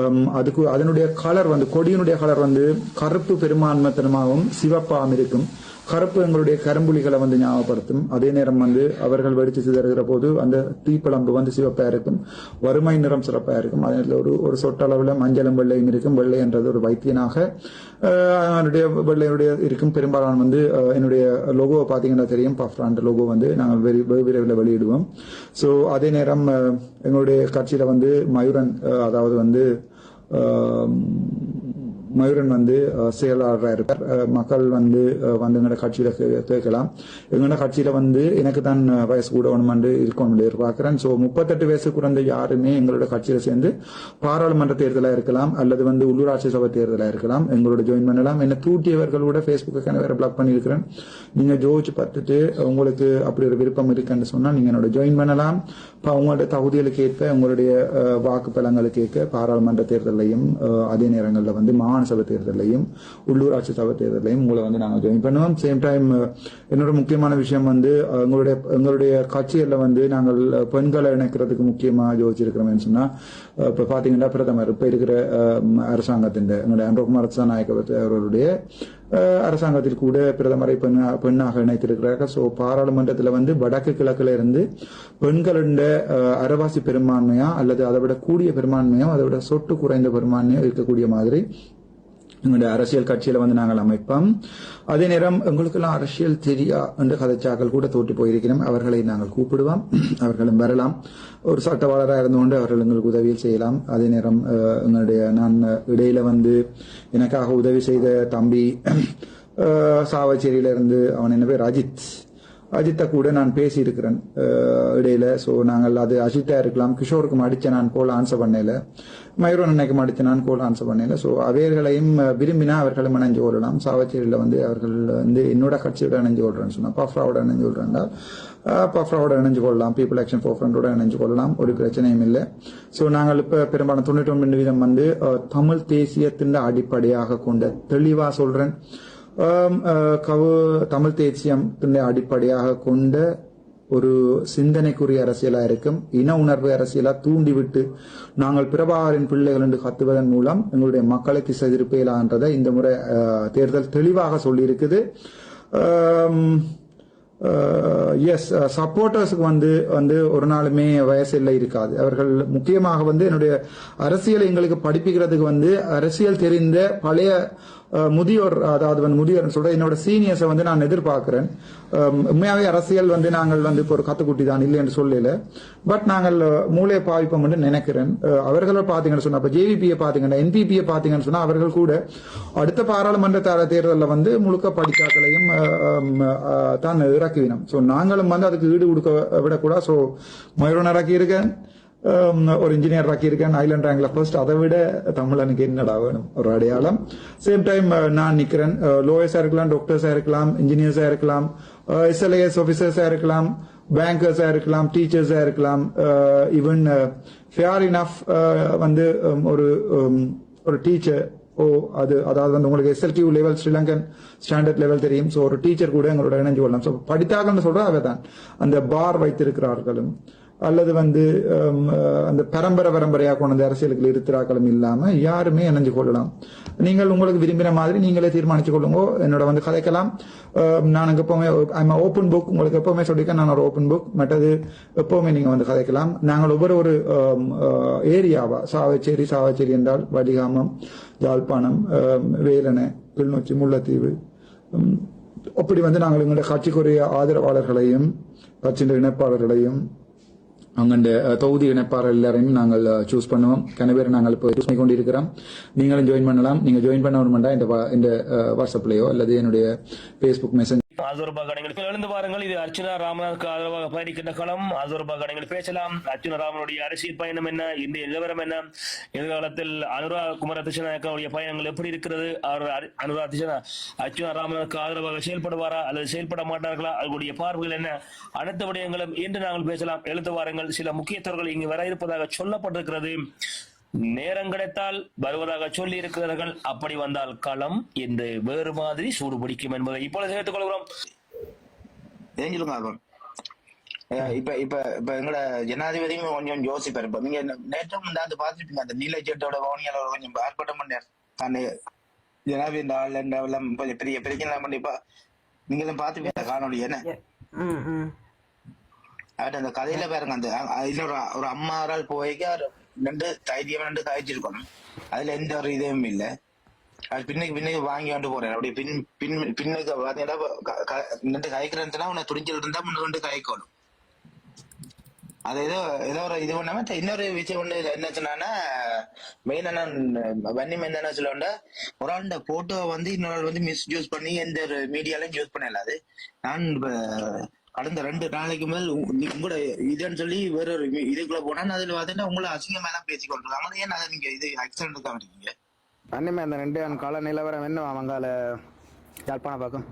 Um, அதுக்கு அதனுடைய colour வந்து கொடியினுடைய கலர் வந்து கருப்பு பெரும்பான்மைத்தனமாகவும் சிவப்பாகவும் இருக்கும். கருப்பு எங்களுடைய கரும்புலிகளை வந்து ஞாபகப்படுத்தும். அதே நேரம் வந்து அவர்கள் வெடித்து சிதறுகிற போது அந்த தீப்பழம்பு வந்து சிவப்பா இருக்கும். வறுமை நிறம் சிறப்பா இருக்கும். அதில் ஒரு ஒரு சொட்டளவில் மஞ்சளும் வெள்ளையும் இருக்கும். வெள்ளை என்றது ஒரு வைத்தியனாக என்னுடைய அதனுடைய வெள்ளையுடைய இருக்கும். பெரும்பாலான வந்து என்னுடைய லோகோவை பார்த்தீங்கன்னா தெரியும். பஃப்ரான் லோகோ வந்து நாங்கள் வெறி வெகு விரைவில் வெளியிடுவோம். ஸோ அதே நேரம் எங்களுடைய கட்சியில வந்து மயூரன் அதாவது வந்து மயூரன் வந்து செயலாளராக இருப்பார். மக்கள் வந்து வந்து எங்களோட கட்சியில கே- கேட்கலாம். எங்களோட கட்சியில வந்து எனக்கு தான் வயசு கூட ஒன்று இருக்கணும் எதிர்பார்க்கிறேன். ஸோ முப்பத்தெட்டு வயசு குறைந்த யாருமே எங்களோட கட்சியில சேர்ந்து பாராளுமன்ற தேர்தலாக இருக்கலாம் அல்லது வந்து உள்ளூராட்சி சபை தேர்தலாக இருக்கலாம். எங்களோட ஜாயின் பண்ணலாம். என்ன தூட்டியவர்கள் கூட ஃபேஸ்புக்கை வேற பிளாக் பண்ணியிருக்கிறேன். நீங்க ஜோதிச்சு பார்த்துட்டு உங்களுக்கு அப்படி ஒரு விருப்பம் இருக்குன்னு சொன்னா நீங்க என்னோட ஜாயின் பண்ணலாம். இப்போ உங்களோட தகுதிகளுக்கு ஏற்ப உங்களுடைய வாக்கு பலங்களுக்கு ஏற்க பாராளுமன்ற தேர்தலையும் அதே நேரங்களில் வந்து மாகாண சபை தேர்தலையும் உள்ளூராட்சி சபை தேர்தலையும் உங்களை வந்து நாங்கள் ஜாயின் பண்ணுவோம் சேம் டைம் என்னோட முக்கியமான விஷயம் வந்து எங்களுடைய எங்களுடைய கட்சிகளில் வந்து நாங்கள் பெண்களை இணைக்கிறதுக்கு முக்கியமாக யோசிச்சிருக்கிறோம்னு சொன்னா இப்போ பாத்தீங்கன்னா பிரதமர் இப்போ இருக்கிற அரசாங்கத்தின் எங்களுடைய அன்பகுமார் நாயக்க அவர்களுடைய அரசாங்கத்தில் கூட பிரதமரை பெண்ணா பெண்ணாக இணைத்திருக்கிறார்கள். சோ பாராளுமன்றத்தில் வந்து வடக்கு கிழக்குல இருந்து பெண்களுடைய அரவாசி பெரும்பான்மையா அல்லது அதை விட கூடிய பெரும்பான்மையோ அதை விட சொட்டு குறைந்த பெரும்பான்மையோ இருக்கக்கூடிய மாதிரி எங்களுடைய அரசியல் கட்சியில வந்து நாங்கள் அமைப்போம். அதே நேரம் எங்களுக்கெல்லாம் அரசியல் தெரியா என்று கதைச்சாக்கள் கூட தோட்டி போயிருக்கிறோம். அவர்களை நாங்கள் கூப்பிடுவோம். அவர்களும் வரலாம். ஒரு சட்டவாளராக இருந்து கொண்டு அவர்கள் எங்களுக்கு உதவியில் செய்யலாம். அதே நேரம் எங்களுடைய நான் இடையில வந்து எனக்காக உதவி செய்த தம்பி அஹ், சாவச்சேரியில இருந்து அவன் என்ன பேர்? அஜித் அஜித்தை கூட நான் பேசியிருக்கிறேன் இடையில. சோ நாங்கள் அது அஜித்தா இருக்கலாம் கிஷோருக்கு அடிச்ச நான் போல் ஆன்சர் பண்ணல. மயூரன் அன்னைக்கு அடிச்ச நான் போல் ஆன்சர் பண்ணல. சோ அவர்களையும் விரும்பினா அவர்களும் இணைஞ்சு கொள்ளலாம் சாவச்சேரியில வந்து அவர்கள் வந்து என்னோட கட்சியோட இணைஞ்சு கொள்றேன்னு சொன்னா பஃப்ராவோட இணைஞ்சு கொள்றேன்டா பஃப்ராவோட இணைஞ்சு கொள்ளலாம். பீப்புள் ஆக்ஷன் ஃபோர் ஃப்ரண்டோட இணைஞ்சு கொள்ளலாம். ஒரு பிரச்சனையும் இல்லை. ஸோ நாங்கள் இப்ப பெரும்பாலும் தொண்ணூற்றி ஒன்பது வீதம் வந்து தமிழ் தேசியத்தின் அடிப்படையாக கொண்ட தெளிவா சொல்றேன். தமிழ் தேசியம் அடிப்படையாக கொண்ட ஒரு சிந்தனைக்குரிய அரசியலா இருக்கும். இன உணர்வு அரசியலா தூண்டிவிட்டு நாங்கள் பிரபாகரின் பிள்ளைகள் என்று கத்துவதன் மூலம் எங்களுடைய மக்களை திசை இந்த முறை தேர்தல் தெளிவாக சொல்லியிருக்குது. எஸ் சப்போர்ட்டர்ஸுக்கு வந்து வந்து ஒரு நாளுமே வயசில்லை இருக்காது. அவர்கள் முக்கியமாக வந்து என்னுடைய அரசியலை எங்களுக்கு படிப்பிக்கிறதுக்கு வந்து அரசியல் தெரிந்த பழைய முதியோர் அதாவது வந்து முதியோர் சொல்ற என்னோட சீனியர்ஸை வந்து நான் எதிர்பார்க்கிறேன். உண்மையாவே அரசியல் வந்து நாங்கள் வந்து இப்போ ஒரு கத்துக்குட்டி தான் இல்லை என்று சொல்லல. பட் நாங்கள் மூளை மூளையை பாவிப்போம் என்று நினைக்கிறேன். அவர்களை பாத்தீங்கன்னு சொன்னா இப்ப ஜேவிபியை பாத்தீங்கன்னா என்பிபியை பாத்தீங்கன்னு சொன்னா அவர்கள் கூட அடுத்த பாராளுமன்ற தேர்தலில் வந்து முழுக்க படித்தாக்களையும் தான் இறக்குவினோம். சோ நாங்களும் வந்து அதுக்கு ஈடு கொடுக்க விடக்கூடாது. சோ மயூரன் இறக்கி இருக்கேன். ஒரு இன்ஜினியர் ஆக்கியிருக்கேன் ஐலண்ட் ரேங்க்ல ஃபர்ஸ்ட் அதை விட தமிழனுக்கு என்னடா வேணும் ஒரு அடையாளம் சேம் டைம் நான் நிக்கிறேன் லோயர்ஸா இருக்கலாம் டாக்டர்ஸா இருக்கலாம் இன்ஜினியர்ஸா இருக்கலாம் எஸ்எல்ஏஎஸ் ஆபீசர்ஸா இருக்கலாம் பேங்கர்ஸா இருக்கலாம் டீச்சர்ஸா இருக்கலாம் ஈவன் ஃபேர் இனஃப் வந்து ஒரு ஒரு டீச்சர் ஓ அது அதாவது வந்து உங்களுக்கு SLTU level Sri Lankan standard level தெரியும் ஸோ ஒரு டீச்சர் கூட எங்களோட இணைஞ்சு கொள்ளலாம் ஸோ படித்தாங்கன்னு சொல்றது அவை தான் அந்த பார் வைத்திருக்கிறார்களும் அல்லது வந்து அந்த பரம்பரை பரம்பரையாக கொண்டு வந்து அரசியலுக்கு இருத்திராக்களும் இல்லாம யாருமே இணைஞ்சு கொள்ளலாம். நீங்கள் உங்களுக்கு விரும்பின மாதிரி நீங்களே தீர்மானிச்சு கொள்ளுங்க. என்னோட வந்து கதைக்கலாம். நான் எப்பவுமே ஐம் ஓப்பன் புக் உங்களுக்கு எப்பவுமே சொல்லிக்க நான் ஒரு ஓப்பன் புக் மற்றது எப்பவுமே நீங்க வந்து கதைக்கலாம். நாங்கள் ஒவ்வொரு ஒரு ஏரியாவா? சாவச்சேரி சாவச்சேரி என்றால் வடிகாமம் யாழ்ப்பாணம் வேலனை கிளிநொச்சி முல்லைத்தீவு. அப்படி வந்து நாங்கள் எங்களுடைய கட்சிக்குரிய ஆதரவாளர்களையும் கட்சியின் இணைப்பாளர்களையும் அங்கண்ட தொகுதி இணைப்பாளர் எல்லாரையும் நாங்கள் சூஸ் பண்ணுவோம். கனவேர் நாங்கள் இப்போ சூஸ் பண்ணி கொண்டிருக்கிறோம் நீங்களும் ஜாயின் பண்ணலாம். நீங்க ஜாயின் பண்ண வேணுமெண்டா இந்த வா- வாட்ஸ்அப்லயோ அல்லது என்னுடைய ஃபேஸ்புக் மெசேஜ் அசோர்பா கடைகள். எழுந்து பாருங்கள் இது அர்ச்சனா ராமனுக்கு ஆதரவாக பயணிக்கின்ற களம். அசோர்பா கடைகள் பேசலாம். அர்ச்சனா ராமனுடைய அரசியல் பயணம் என்ன? இந்திய நிலவரம் என்ன? எதிர்காலத்தில் அனுரா குமார திசநாயக்கனுடைய பயணங்கள் எப்படி இருக்கிறது? அவர் அரு- அனுரா திசனா அர்ச்சுனா ராமனுக்கு ஆதரவாக செயல்படுவாரா? அல்லது செயல்பட மாட்டார்களா? அவர்களுடைய பார்வைகள் என்ன? அனைத்து விடயங்களும் இன்று நாங்கள் பேசலாம். எழுந்து வாருங்கள். சில முக்கியத்தவர்கள் இங்கு வர இருப்பதாக சொல்லப்பட்டிருக்கிறது. நேரம் கிடைத்தால் வருவதாக சொல்லி இருக்கிறார்கள் அப்படி வந்தால் களம் என்று வேறு மாதிரி சூடு பிடிக்கும் என்பதை இப்பொழுது சேர்த்துக் கொள்கிறோம். இப்ப இப்ப இப்ப எங்களோட ஜனாதிபதியும் கொஞ்சம் யோசிப்பாரு. இப்ப நீங்க நேற்று முந்தாந்து பாத்துருப்பீங்க அந்த நீல ஜெட்டோட வவுனியால ஒரு கொஞ்சம் ஆர்ப்பாட்டம் பண்ணார். அந்த ஜனாதிபதி இந்த ஆள் இந்த எல்லாம் கொஞ்சம் பெரிய பிரச்சனை பண்ணிப்பா நீங்க எல்லாம் பாத்துப்பீங்க காணொலி என்ன? ம் ம். அவர்ட்ட அந்த கதையில பாருங்க. அந்த இதுல ஒரு ஒரு அம்மா ஒரு ஆள் போய்க்கு அவர் ரெண்டு தைரியம் ரெண்டு காய்ச்சிருக்கணும் அதுல எந்த ஒரு இதுவும் இல்ல அது பின்னுக்கு பின்னுக்கு வாங்கி கொண்டு போறேன் அப்படி பின் பின் பின்னுக்கு பாத்தீங்கன்னா க- க- உன்னை துணிச்சல் இருந்தா முன்ன கொண்டு காய்க்கணும் அது ஏதோ ஏதோ ஒரு இது பண்ணாம இன்னொரு விஷயம் ஒண்ணு என்ன சொன்னா மெயின் என்ன வன்னி மெயின் என்ன சொல்லுவாண்டா ஒரு ஆண்ட போட்டோ வந்து இன்னொரு ஆள் வந்து மிஸ்யூஸ் பண்ணி எந்த ஒரு மீடியாலையும் யூஸ் பண்ணல அது நான் கடந்த ரெண்டு நாளைக்கு மேல் உங்க- உங்களோட இதுன்னு சொல்லி வேற ஒரு இதுக்குள்ள போனா அதுல பார்த்தீங்கன்னா உங்களை அசிங்கமா எல்லாம் பேசி கொண்டிருக்காங்க ஏன் அதை நீங்க இது ஆக்சிடென்ட் தான் இருக்கீங்க? அன்னிமே அந்த ரெண்டு கால நிலவரம் என்ன? அவங்கால யாழ்ப்பாணம் பார்க்கும்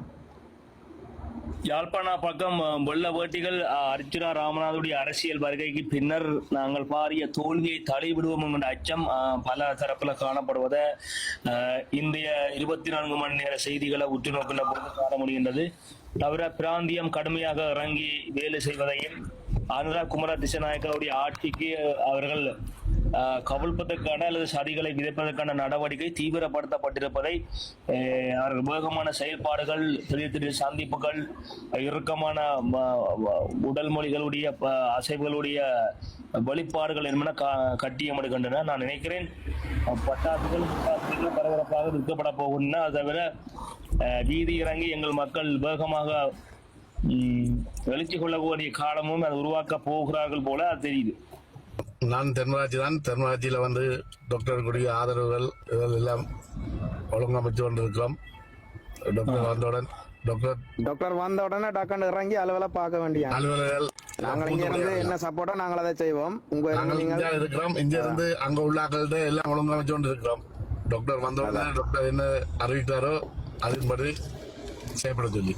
யாழ்ப்பாண பக்கம் வெள்ள வேட்டிகள் அர்ஜுனா அர்ச்சுனா ராமநாதனுடைய அரசியல் வருகைக்கு பின்னர் நாங்கள் பாரிய தோல்வியை தடைவிடுவோம் என்ற அச்சம் பல தரப்புல காணப்படுவதை இந்திய இருபத்தி நான்கு மணி நேர செய்திகளை உற்று நோக்கின போது காண முடிகின்றது. தவிர பிராந்தியம் கடுமையாக இறங்கி வேலை செய்வதையும் அனுராக் குமார திசநாயக்கருடைய ஆட்சிக்கு அவர்கள் கவிழ்ப்பதற்கான அல்லது சதிகளை விதைப்பதற்கான நடவடிக்கை தீவிரப்படுத்தப்பட்டிருப்பதை அவர்கள் வேகமான செயல்பாடுகள் திடீர் திடீர் சந்திப்புகள் இறுக்கமான உடல் மொழிகளுடைய ப- அசைவுகளுடைய வெளிப்பாடுகள் என்பன கா- கட்டியமடுகின்றன. நான் நினைக்கிறேன் பட்டாசுகள் பரபரப்பாக விற்கப்பட போகின்றன அதை தவிர வீதி இறங்கி எங்கள் மக்கள் வேகமாக ம், எழுச்சி கொள்ளக்கூடிய காலமும் அது உருவாக்க போகிறார்கள் போல அது தெரியுது. நான் தென்மராட்சி தான். தென்மராட்சியில வந்து டாக்டர்களுடைய ஆதரவுகள் இதெல்லாம் எல்லாம் ஒழுங்கமைச்சு கொண்டிருக்கிறோம். டாக்டர் வந்தவுடன் டாக்டர் டாக்டர் வந்த உடனே டக்குன்னு இறங்கி அலுவலை பார்க்க வேண்டிய அலுவலர்கள் நாங்கள் இங்க இருந்து என்ன சப்போர்ட்டோ நாங்கள் அதை செய்வோம். உங்க நாங்கள் இந்தியா இருக்கிறோம். இங்க இருந்து அங்க உள்ள ஆக்கள்கிட்ட எல்லாம் ஒழுங்கமைச்சு கொண்டு இருக்கிறோம் டாக்டர் வந்தவுடனே டாக்டர் என்ன அறிவித்தாரோ அதன்படி செயல்பட சொல்லி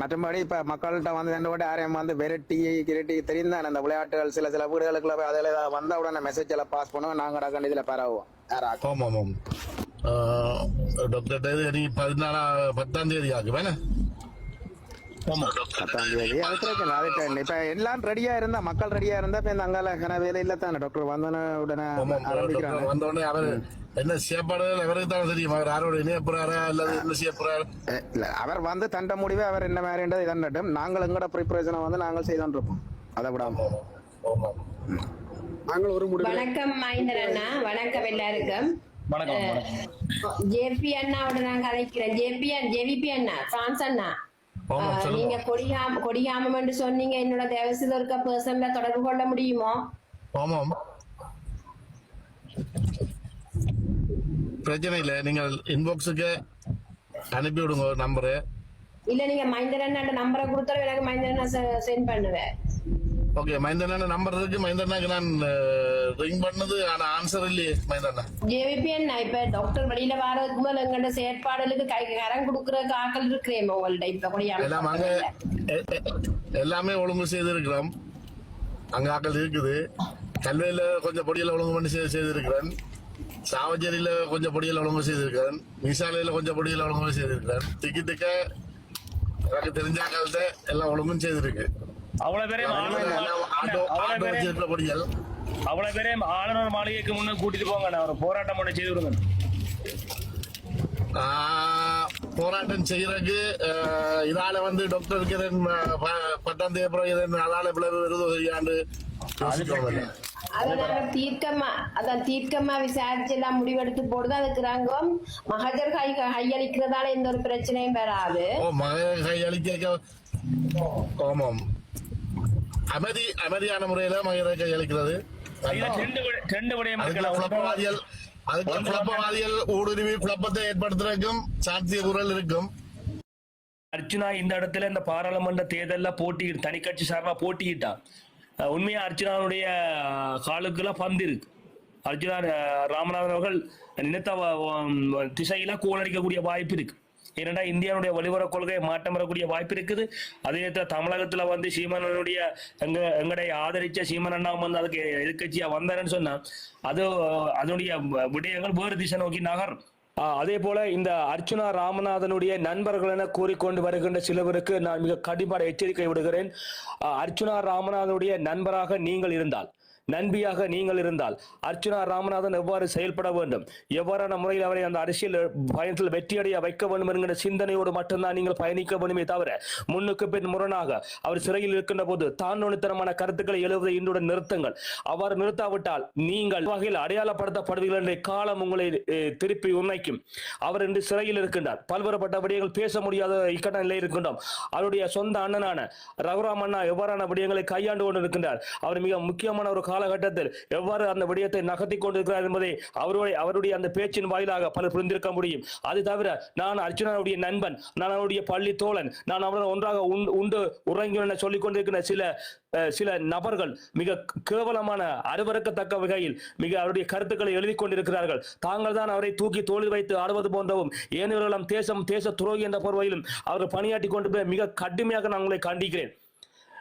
மற்றபடி இப்ப மக்கள்கிட்ட வந்து ரெண்டு வாட்டி யாரையும் வந்து விரட்டி கிரட்டி தெரியும் தானே அந்த விளையாட்டுகள் சில சில வீடுகளுக்குள்ள போய் அதில் வந்த உடனே மெசேஜ் எல்லாம் பாஸ் பண்ணுவோம். டக்குன்னு இதில் பரவுவோம். ஆமாம் ஆமாம் டாக்டர் நீ பதினாலா பத்தாம் தேதி ஆகும் வேணா? தேதி. இப்ப எல்லாம் ரெடியா இருந்தா மக்கள் ரெடியா இருந்தா இப்ப இந்த அங்கால வேலை இல்ல தானே டாக்டர் வந்தன உடனே என்ன செய்யப்படுறது அவருக்கு தான் தெரியும்? அவர் யாரோட இணைய போறாரா? அல்லது என்ன செய்ய போறாரு இல்ல அவர் வந்து தண்ட முடிவே அவர் என்ன மாதிரின்றது இதண்டட்டும் நாங்கள் எங்கட ப்ரிப்பரேஷனை வந்து நாங்கள் செய்தான் இருப்போம் அதை விடாம. நாங்கள் ஒரு முடிவு. வணக்கம் மகேந்திர அண்ணா. வணக்கம் எல்லாருக்கும். வணக்கம் ஜேபி அண்ணாவோட நான் கதைக்கிறேன் ஜேபி ஜேவிபி அண்ணா பிரான்ஸ் அண்ணா. நீங்க கொடியாம கொடியாமம் என்று சொன்னீங்க. என்னோட தேவசில இருக்க பர்சன்ல தொடர்பு கொள்ள முடியுமோ? ஆமாம் பிரச்சனை இல்லை நீங்கள் இன்பாக்ஸுக்கு அனுப்பி விடுங்க ஒரு நம்பரு இல்ல நீங்க மகேந்திர அண்ணா நம்பரை கொடுத்தாலும் எனக்கு மகேந்திர அண்ணா சென்ட் பண்ணுவேன். ஓகே மகேந்திரண்ணா நம்பர் இருக்கு. மகேந்திரனாக்கு நான் ரிங் பண்ணது. ஆனா ஆன்சர் இல்லையே மகேந்திரண்ணா ஜேவிபி அண்ணா இப்ப டாக்டர் வெளியில வாரதுக்கு முதல்ல எங்கள்ட செயற்பாடுகளுக்கு கை கரம் கொடுக்கறதுக்கு ஆக்கள் இருக்கிறேன் உங்கள்ட்ட. இப்ப எல்லாம் அங்க கொடியாம எ- எ- எல்லாமே ஒழுங்கு செய்திருக்கிறோம். அங்க ஆக்கள் இருக்குது. கல்வியில கொஞ்சம் பொடியில ஒழுங்கு பண்ணி செய்து செய்திருக்கிறேன். சாவச்சேரியில கொஞ்சம் பொடியில ஒழுங்கு செய்திருக்கிறேன் மிசாலையில கொஞ்சம் பொடியில ஒழுங்கு செய்திருக்கிறேன் திக்கி திக்க எனக்கு தெரிஞ்சாங்கள்ட்ட எல்லாம் ஒழுங்கும் செய்திருக்கு. அவ்வளவு பேரையும் ஆட்டோ வச்சிருக்கிற பொடிகள். அவ்வளவு பேரையும் ஆளுநர் மாளிகைக்கு முன்ன கூட்டிட்டு போங்க நான் ஒரு போராட்டம் பண்ண செய்து விடுங்க போராட்டம் செய்யறதுக்கு இதால வந்து டாக்டருக்கு பத்தாம் தேதி அப்புறம் அதால விளைவு வருது செய்யாண்டு அதனால தீர்க்கமா அதான் தீர்க்கமா விசாரிச்சு எல்லாம் முடிவெடுத்து போடுது அதுக்கு நாங்க மகஜர் கை கையளிக்கிறதால எந்த ஒரு பிரச்சனையும் வராது. ஓ மகன் கையளிக்க ஆமாம் அமைதி அமைதியான முறையில மகனை கையளிக்கிறது. குழப்பவாதிகள் அதுக்கு குழப்பவாதிகள் ஊடுருவி குழப்பத்தை ஏற்படுத்துறதுக்கும் சாத்திய குரல் இருக்கும். அர்ச்சுனா இந்த இடத்துல இந்த பாராளுமன்ற தேர்தல்ல போட்டி தனி கட்சி சார்பா போட்டியிட்டா உண்மையாக அர்ச்சனாவுடைய காலுக்கெல்லாம் பந்து இருக்கு. அர்ஜுனா ராமநாதன் அவர்கள் நினைத்த வ- வ- திசையில கோலடிக்கக்கூடிய வாய்ப்பு இருக்கு. ஏனென்றா இந்தியாவுடைய வழிவர கொள்கை மாற்றம் வரக்கூடிய வாய்ப்பு இருக்குது. அதே நேரத்தில் தமிழகத்துல வந்து சீமானனுடைய எங்க எங்களை ஆதரிச்ச சீமன் அண்ணா வந்து அதுக்கு எதிர்கட்சியா வந்தாருன்னு சொன்னா அது அதனுடைய விடயங்கள் வேறு திசை நோக்கி நகரும். அதே போல இந்த அர்ச்சுனா ராமநாதனுடைய நண்பர்கள் என கூறிக்கொண்டு வருகின்ற சிலவருக்கு நான் மிக கண்டிப்பான எச்சரிக்கை விடுகிறேன். அர்ச்சுனா ராமநாதனுடைய நண்பராக நீங்கள் இருந்தால். நண்பியாக நீங்கள் இருந்தால் அர்ச்சுனா ராமநாதன் எவ்வாறு செயல்பட வேண்டும்? எவ்வாறான முறையில் அவரை அந்த அரசியல் பயணத்தில் வெற்றியடைய வைக்க வேண்டும் என்கிற சிந்தனையோடு மட்டும்தான் நீங்கள் பயணிக்க வேண்டுமே தவிர முன்னுக்கு பின் முரணாக அவர் சிறையில் இருக்கின்ற போது தான் கருத்துக்களை எழுவதை இன்றுடன் நிறுத்துங்கள். அவ்வாறு நிறுத்தாவிட்டால் நீங்கள் வகையில் அடையாளப்படுத்தப்படுவீர்கள் என்ற காலம் உங்களை திருப்பி உண்மைக்கும் அவர் இன்று சிறையில் இருக்கின்றார். பல்வேறுபட்ட விடயங்கள் பேச முடியாத இக்கட்ட நிலையில் இருக்கின்றோம். அவருடைய சொந்த அண்ணனான ரகுராம் அண்ணா எவ்வாறான விடயங்களை கையாண்டு கொண்டு இருக்கின்றார் அவர் மிக முக்கியமான ஒரு காலகட்டத்தில் எவ்வாறு அந்த விடயத்தை நகர்த்தி கொண்டிருக்கிறார் என்பதை அவருடைய அவருடைய அந்த பேச்சின் வாயிலாக பலர் புரிந்திருக்க முடியும். அது தவிர நான் அர்ஜுனனுடைய நண்பன் நான் அவருடைய பள்ளி தோழன் நான் அவருடன் ஒன்றாக உண்டு உண்டு உறங்கினோம் சொல்லிக் கொண்டிருக்கிற சில அஹ், சில நபர்கள் மிக கேவலமான அருவறுக்கத்தக்க வகையில் மிக அவருடைய கருத்துக்களை எழுதி கொண்டிருக்கிறார்கள். தாங்கள் தான் அவரை தூக்கி தோளில் வைத்து ஆடுவது போன்றவும் ஏனையவர்களும் தேசம் தேச துரோகி என்ற பொறுவையிலும் அவர்கள் பணியாற்றி கொண்டு போய் மிக கடுமையாக நான் உங்களை கண்டிக்கிறேன்.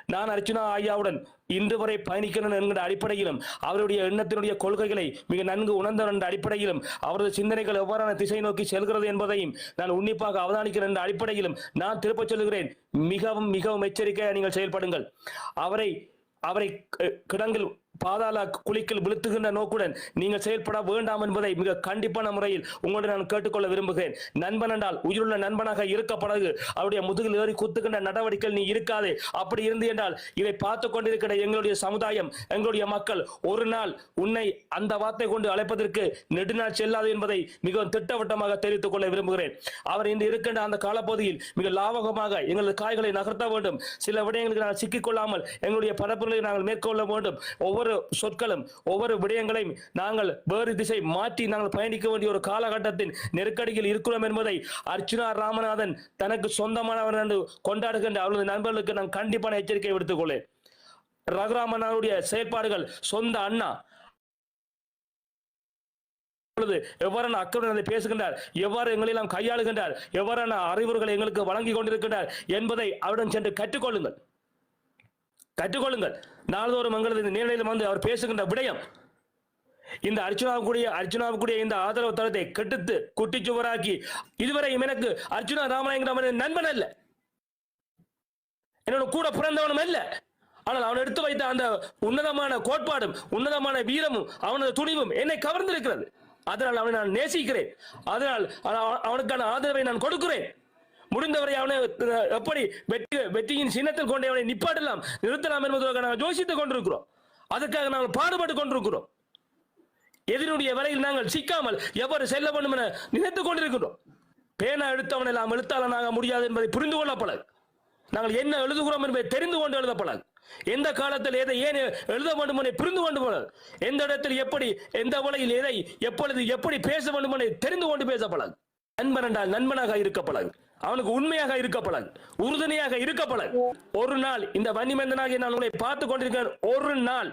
நான் அர்ச்சுனா ஐயாவுடன் இன்று வரை பயணிக்கிறேன் என்கிற அடிப்படையிலும் அவருடைய எண்ணத்தினுடைய கொள்கைகளை மிக நன்கு உணர்ந்தவர் என்ற அடிப்படையிலும் அவரது சிந்தனைகள் எவ்வாறான திசை நோக்கி செல்கிறது என்பதையும் நான் உன்னிப்பாக அவதானிக்கிறேன் என்ற அடிப்படையிலும் நான் திருப்பச் சொல்லுகிறேன். மிகவும் மிகவும் எச்சரிக்கையாக நீங்கள் செயல்படுங்கள். அவரை அவரை கிடங்கில் பாதாள குழிக்கில் விழுத்துகின்ற நோக்குடன் நீங்கள் செயல்பட வேண்டாம் என்பதை மிக கண்டிப்பான முறையில் உங்களுடன் நான் கேட்டுக்கொள்ள விரும்புகிறேன். நண்பன் என்றால் உயிருள்ள நண்பனாக இருக்க படகு அவருடைய முதுகில் ஏறி குத்துகின்ற நடவடிக்கைகள் நீ இருக்காதே. அப்படி இருந்து என்றால் இதை பார்த்து கொண்டிருக்கிற எங்களுடைய சமுதாயம் எங்களுடைய மக்கள் ஒரு நாள் உன்னை அந்த வார்த்தை கொண்டு அழைப்பதற்கு நெடுநாள் செல்லாது என்பதை மிகவும் திட்டவட்டமாக தெரிவித்துக் கொள்ள விரும்புகிறேன். அவர் இன்று இருக்கின்ற அந்த காலப்பகுதியில் மிக லாபகமாக எங்களது காய்களை நகர்த்த வேண்டும். சில விடயங்களுக்கு நாங்கள் சிக்கிக்கொள்ளாமல் எங்களுடைய பரப்புகளை நாங்கள் மேற்கொள்ள வேண்டும். ஒவ்வொரு சொற்களும் ஒவ்வொரு விடயங்களையும் நாங்கள் வேறு திசை மாற்றி நாங்கள் பயணிக்க வேண்டிய ஒரு காலகட்டத்தின் நெருக்கடியில் இருக்கிறோம் என்பதை அர்ச்சுனா ராமநாதன் தனக்கு சொந்தமானவர் என்று கொண்டாடுகின்ற அவரது நண்பர்களுக்கு நான் கண்டிப்பான எச்சரிக்கை விடுத்துக் கொள்ளேன் ரகுராமனாருடைய செயற்பாடுகள் சொந்த அண்ணா. பொழுது எவ்வாறான அக்கறை பேசுகின்றார் எவ்வாறு எங்களெல்லாம் கையாளுகின்றார் எவ்வாறான அறிவுறுகளை எங்களுக்கு வழங்கி கொண்டிருக்கின்றார் என்பதை அவரிடம் சென்று கற்றுக்கொள்ளுங்கள். கற்றுக்கொள்ளுங்கள். நாள்தோறும் எங்களது இந்த வந்து அவர் பேசுகின்ற விடயம் இந்த அர்ச்சுனாவுக்குரிய அர்ச்சுனாவுக்குரிய இந்த ஆதரவு தளத்தை கெடுத்து குட்டிச்சுவராக்கி இதுவரை எனக்கு அர்ச்சுனா ராமநாயகன் நண்பன் அல்ல. என்னோட கூட பிறந்தவனும் அல்ல. ஆனால் அவன் எடுத்து வைத்த அந்த உன்னதமான கோட்பாடும் உன்னதமான வீரமும் அவனது துணிவும் என்னை கவர்ந்திருக்கிறது. அதனால் அவனை நான் நேசிக்கிறேன். அதனால் அவனுக்கான ஆதரவை நான் கொடுக்கிறேன். முடிந்தவரை அவனை எப்படி வெற்றி வெற்றியின் சின்னத்தில் கொண்டு அவனை நிப்பாட்டலாம் நிறுத்தலாம் என்பதற்காக நாங்கள் யோசித்துக் கொண்டிருக்கிறோம். அதுக்காக நாங்கள் பாடுபட்டு கொண்டிருக்கிறோம். எதிரினுடைய வரையில் நாங்கள் சிக்காமல் எவ்வாறு செல்ல வேண்டும் என நினைத்துக் கொண்டிருக்கிறோம். பேனா எழுத்தவனை நாம் நாங்கள் முடியாது என்பதை புரிந்து கொள்ள பழகு. நாங்கள் என்ன எழுதுகிறோம் என்பதை தெரிந்து கொண்டு எழுத பழகு. எந்த காலத்தில் எதை ஏன் எழுத வேண்டும் என புரிந்து கொண்டு பழகு. எந்த இடத்தில் எப்படி எந்த வழியில் எதை எப்பொழுது எப்படி பேச வேண்டும் என தெரிந்து கொண்டு பேச பழகு. நண்பன் என்றால் நண்பனாக இருக்க பழகு. அவனுக்கு உண்மையாக இருக்க பழகு உறுதுணையாக இருக்க பழகு ஒரு நாள் இந்த வன்னிமந்தனாகிய நான் உங்களை பார்த்து கொண்டிருக்கிறேன் ஒரு நாள்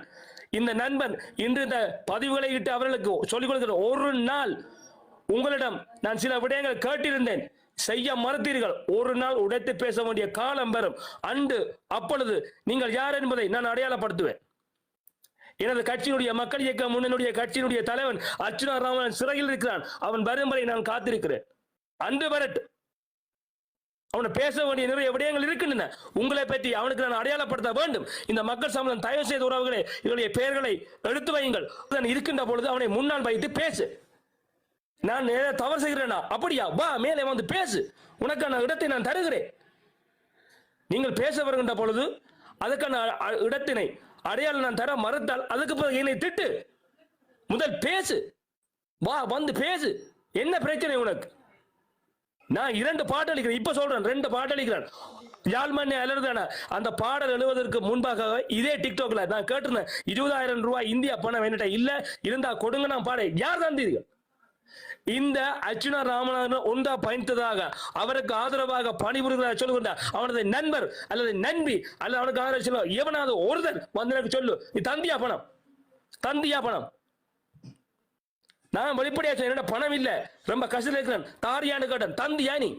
இந்த நண்பன் இன்று இந்த பதிவுகளை இட்டு அவர்களுக்கு சொல்லிக் கொடுக்கிற ஒரு நாள் உங்களிடம் நான் சில விடயங்கள் கேட்டிருந்தேன். செய்ய மறுத்தீர்கள். ஒரு நாள் உடைத்து பேச வேண்டிய காலம் வரும். அன்று அப்பொழுது நீங்கள் யார் என்பதை நான் அடையாளப்படுத்துவேன். எனது கட்சியினுடைய மக்கள் இயக்க முன்னனுடைய கட்சியினுடைய தலைவன் அர்ச்சுனா ராமன் சிறையில் இருக்கிறான். அவன் வரும் வரை நான் காத்திருக்கிறேன். அன்று வரட்டும். அவனை பேச வேண்டிய நிறைய விடயங்கள் இருக்கின்றன உங்களை பற்றி அவனுக்கு நான் அடையாளப்படுத்த வேண்டும். இந்த மக்கள் சமூகம் தயவு செய்த உறவுகளே இவருடைய பெயர்களை எடுத்து வையுங்கள். நான் இருக்கின்ற பொழுது அவனை முன்னால் வைத்து பேசு. நான் ஏதாவது தவறு செய்கிறேனா? அப்படியா? வா மேலே வந்து பேசு. உனக்கான இடத்தை நான் தருகிறேன். நீங்கள் பேச வருகின்ற பொழுது அதுக்கான இடத்தினை அடையாளம் நான் தர மறுத்தால் அதுக்கு பிறகு என்னை திட்டு. முதல் பேசு. வா வந்து பேசு. என்ன பிரச்சனை உனக்கு? நான் இரண்டு பாட்டு அளிக்கிறேன். இப்ப சொல்றேன் ரெண்டு பாட்டு அளிக்கிறேன். யாழ்மண்ணை அலர்தான அந்த பாடல் எழுவதற்கு முன்பாக இதே டிக்டாக்ல நான் கேட்டிருந்தேன் இருபதாயிரம் ரூபாய் இந்தியா பணம் என்கிட்ட இல்ல இருந்தா கொடுங்க நான் பாட யார் தந்தீர்கள் இந்த அர்ச்சுனா ராமநாதன் ஒன்றா பயணித்ததாக அவருக்கு ஆதரவாக பணிபுரிகிறார் சொல்லுகின்ற அவனது நண்பர் அல்லது நண்பி அல்லது அவனுக்கு ஆதரவு சொல்ல எவனாவது ஒருத்தர் வந்து எனக்கு சொல்லு நீ தந்தியா பணம். தந்தியா பணம். நான் வெளிப்படையா என்னோட பணம் இல்ல. ரொம்ப கஷ்டத்தில் இருக்கிறேன். தாரியான்னு கேட்டேன். தந்தியா நீ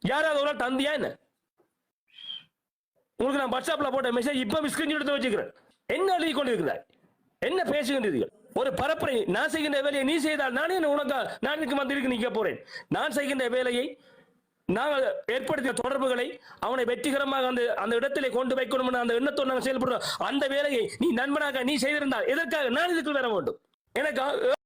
யாராவது ஒரு தந்தியா என்ன உங்களுக்கு நான் வாட்ஸ்அப்ல போட்ட மெசேஜ் இப்ப ஸ்கிரீன் எடுத்து வச்சுக்கிறேன். என்ன எழுதி கொண்டிருக்கிறாய்? என்ன பேசுகின்றீர்கள் ஒரு பரப்புரை நான் செய்கின்ற வேலையை நீ செய்தால் நானே உனக்கு நான் இதுக்கு வந்திருக்கு நிற்க போறேன். நான் செய்கின்ற வேலையை நாங்கள் ஏற்படுத்திய தொடர்புகளை அவனை வெற்றிகரமாக அந்த அந்த இடத்திலே கொண்டு வைக்கணும் அந்த எண்ணத்தோடு நாங்கள் செயல்படுறோம். அந்த வேலையை நீ நண்பனாக நீ செய்திருந்தால் எதற்காக நான் இதுக்கு வர வேண்டும்? எனக்கு